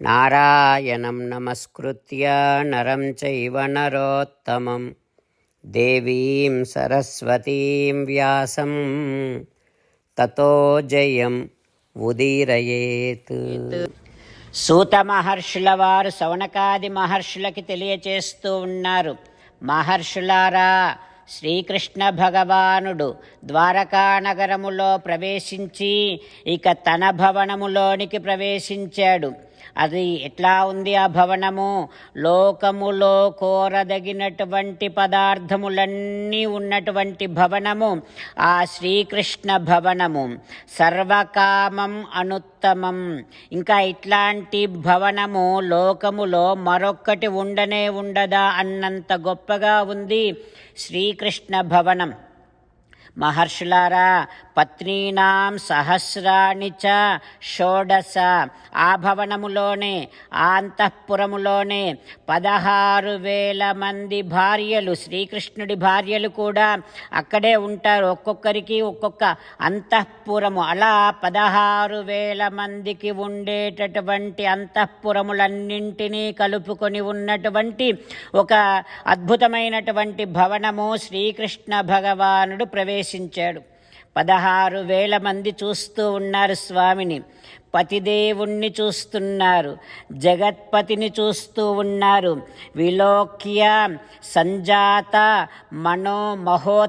నారాయణం నమస్కృత్య నరం చైవ నరోత్తమం దేవీం సరస్వతీం వ్యాసం తతో జయం ఉదీరయేత్ సూత మహర్షుల వారు సౌనకాది మహర్షులకి తెలియచేస్తూ ఉన్నారు। మహర్షులారా శ్రీకృష్ణ భగవానుడు ద్వారకా నగరములో ప్రవేశించి ఇక తన భవనములోనికి ప్రవేశించాడు। అది ఎట్లా ఉంది ఆ భవనము? లోకములో కోరదగినటువంటి పదార్థములన్నీ ఉన్నటువంటి భవనము ఆ శ్రీకృష్ణ భవనము. సర్వకామం అనుత్తమం. ఇంకా ఇట్లాంటి భవనము లోకములో మరొక్కటి ఉండనే ఉండదా అన్నంత గొప్పగా ఉంది శ్రీకృష్ణ భవనం. మహర్షులారా పత్నీనాం సహస్రాణి చ షోడశ. ఆ భవనములోనే ఆ అంతఃపురములోనే పదహారు వేల మంది భార్యలు శ్రీకృష్ణుడి భార్యలు కూడా అక్కడే ఉంటారు. ఒక్కొక్కరికి ఒక్కొక్క అంతఃపురము. అలా పదహారు వేల మందికి ఉండేటటువంటి అంతఃపురములన్నింటినీ కలుపుకొని ఉన్నటువంటి ఒక అద్భుతమైనటువంటి భవనము శ్రీకృష్ణ భగవానుడు ప్రవేశించాడు. పదహారు వేల మంది చూస్తూ ఉన్నారు స్వామిని. పతిదేవుణ్ణి చూస్తున్నారు జగత్పతిని చూస్తూ ఉన్నారు. విలోక్య సంజాత మనోమహోత్సవాహ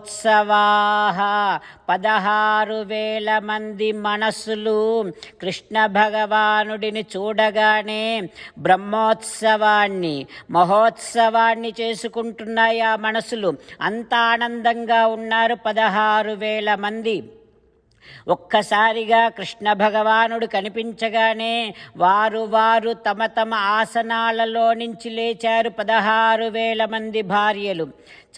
పదహారు వేల మంది మనసులు కృష్ణ భగవానుడిని చూడగానే బ్రహ్మోత్సవాన్ని మహోత్సవాన్ని చేసుకుంటున్నాయి ఆ మనసులు. అంత ఆనందంగా ఉన్నారు పదహారు వేల మంది. ఒక్కసారిగా కృష్ణ భగవానుడు కనిపించగానే వారు వారు తమ తమ ఆసనాలలో నుంచి లేచారు పదహారు వేల మంది భార్యలు.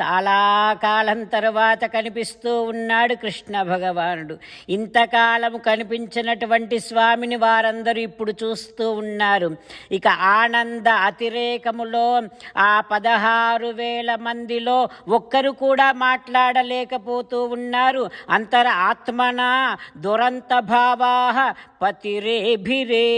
చాలా కాలం తర్వాత కనిపిస్తూ ఉన్నాడు కృష్ణ భగవానుడు. ఇంతకాలము కనిపించినటువంటి స్వామిని వారందరూ ఇప్పుడు చూస్తూ ఉన్నారు. ఇక ఆనంద అతిరేకములో ఆ పదహారు వేల మందిలో ఒక్కరు కూడా మాట్లాడలేకపోతూ ఉన్నారు. అంతర ఆత్మన దురంతభావా పతిరేభిరే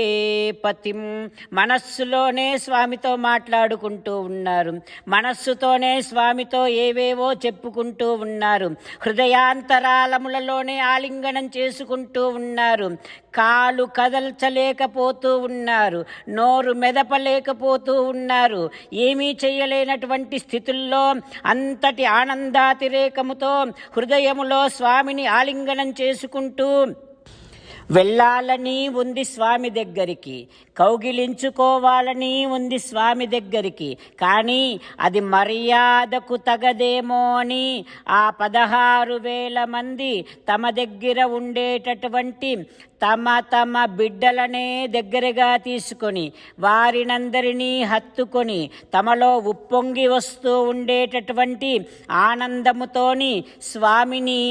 పతిం. మనస్సులోనే స్వామితో మాట్లాడుకుంటూ ఉన్నారు. మనస్సుతోనే స్వామితో ఏవేవో చెప్పుకుంటూ ఉన్నారు. హృదయాంతరాలములలోనే ఆలింగనం చేసుకుంటూ ఉన్నారు. కాలు కదల్చలేకపోతూ ఉన్నారు. నోరు మెదపలేకపోతూ ఉన్నారు. ఏమీ చేయలేనటువంటి స్థితుల్లో అంతటి ఆనందాతిరేకముతో హృదయములో స్వామిని ఆలింగనం చేసుకుంటూ వెళ్ళాలని ఉంది స్వామి దగ్గరికి కౌగిలించుకోవాలని ఉంది స్వామి దగ్గరికి కానీ అది మర్యాదకు తగదేమో అని ఆ పదహారు వేల మంది తమ దగ్గర ఉండేటటువంటి తమ తమ బిడ్డలనే దగ్గరగా తీసుకొని వారినందరినీ హత్తుకొని తమలో ఉప్పొంగి వస్తూ ఉండేటటువంటి ఆనందముతోని స్వామిని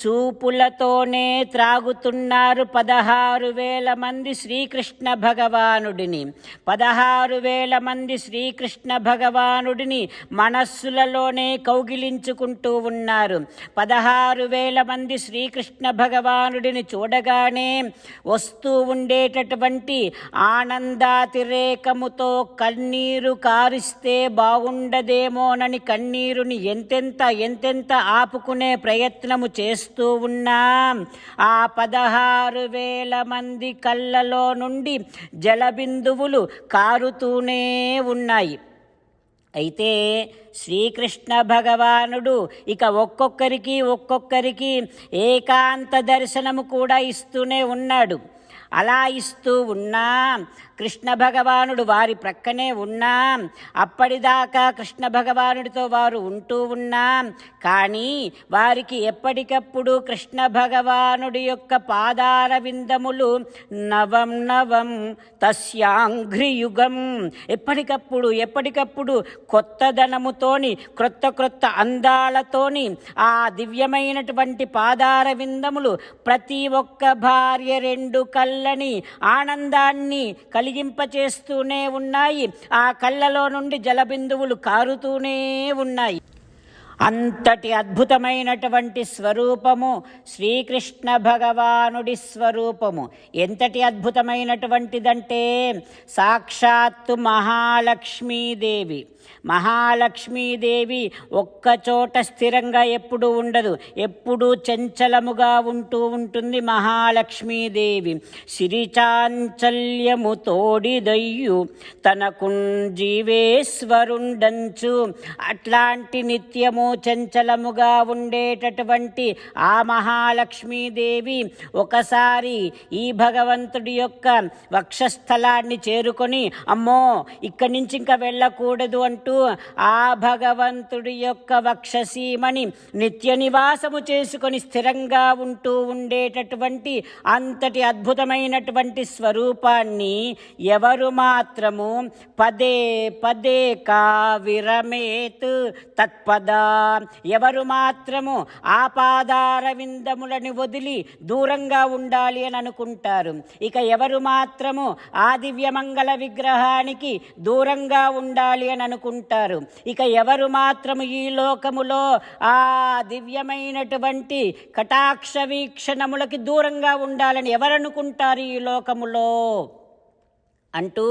చూపులతోనే త్రాగుతున్నారు పదహారు వేల మంది శ్రీకృష్ణ భగవానుడిని. పదహారు వేల మంది శ్రీకృష్ణ భగవానుడిని మనస్సులలోనే కౌగిలించుకుంటూ ఉన్నారు. పదహారు వేల మంది శ్రీకృష్ణ భగవానుడిని చూడగానే వస్తూ ఉండేటటువంటి ఆనందాతిరేకముతో కన్నీరు కారిస్తే బాగుండదేమోనని కన్నీరుని ఎంతెంత ఎంతెంత ఆపుకునే ప్రయత్నము చేస్తూ ఉన్నాం. ఆ పదహారు వేల మంది కళ్ళలో నుండి జలబిందువులు కారుతూనే ఉన్నాయి. అయితే శ్రీకృష్ణ భగవానుడు ఇక ఒక్కొక్కరికి ఒక్కొక్కరికి ఏకాంత దర్శనము కూడా ఇస్తూనే ఉన్నాడు. అలా ఇస్తూ ఉన్నా. కృష్ణ భగవానుడు వారి ప్రక్కనే ఉన్నా. అప్పటిదాకా కృష్ణ భగవానుడితో వారు ఉంటూ ఉన్నా. కానీ వారికి ఎప్పటికప్పుడు కృష్ణ భగవానుడి యొక్క పాదార విందములు నవం నవం తస్యాంఘ్రియుగం. ఎప్పటికప్పుడు ఎప్పటికప్పుడు కొత్తదనముతోని క్రొత్త క్రొత్త అందాలతోని ఆ దివ్యమైనటువంటి పాదార విందములు ప్రతి ఒక్క భార్య రెండు చల్లని ఆనందాన్ని కలిగింపచేస్తూనే ఉన్నాయి. ఆ కళ్ళలో నుండి జలబిందువులు కారుతూనే ఉన్నాయి. అంతటి అద్భుతమైనటువంటి స్వరూపము శ్రీకృష్ణ భగవానుడి స్వరూపము. ఎంతటి అద్భుతమైనటువంటిదంటే సాక్షాత్తు మహాలక్ష్మీదేవి. మహాలక్ష్మీదేవి ఒక్కచోట స్థిరంగా ఎప్పుడు ఉండదు. ఎప్పుడూ చంచలముగా ఉంటూ ఉంటుంది మహాలక్ష్మీదేవి. సిరిచాంచల్యము తోడిదయ్యు తనకుం జీవేశ్వరుండంచు. అట్లాంటి నిత్యము చంచలముగా ఉండేటటువంటి ఆ మహాలక్ష్మీదేవి ఒకసారి ఈ భగవంతుడి యొక్క వక్షస్థలాన్ని చేరుకొని అమ్మో ఇక్కడి నుంచి ఇంకా వెళ్ళకూడదు అంటూ ఆ భగవంతుడి యొక్క వక్షసీమని నిత్య నివాసము చేసుకొని స్థిరంగా ఉంటూ ఉండేటటువంటి అంతటి అద్భుతమైనటువంటి స్వరూపాన్ని ఎవరు మాత్రము పదే పదే కా విరమేత్ తత్పద ఎవరు మాత్రము ఆ వదిలి దూరంగా ఉండాలి అని అనుకుంటారు. ఇక ఎవరు మాత్రము ఆ దివ్యమంగళ విగ్రహానికి దూరంగా ఉండాలి అని అనుకుంటారు. ఇక ఎవరు మాత్రము ఈ లోకములో ఆ దివ్యమైనటువంటి కటాక్ష వీక్షణములకి దూరంగా ఉండాలని ఎవరనుకుంటారు ఈ లోకములో? అంటూ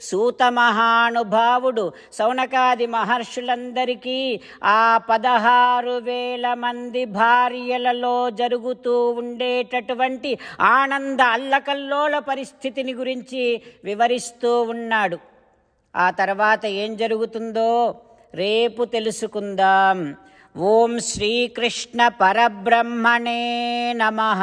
సూత మహానుభావుడు సౌనకాది మహర్షులందరికీ ఆ పదహారు వేల మంది భార్యలలో జరుగుతూ ఉండేటటువంటి ఆనంద అల్లకల్లోల పరిస్థితిని గురించి వివరిస్తూ ఉన్నాడు. ఆ తర్వాత ఏం జరుగుతుందో రేపు తెలుసుకుందాం. ఓం శ్రీకృష్ణ పరబ్రహ్మణే నమః.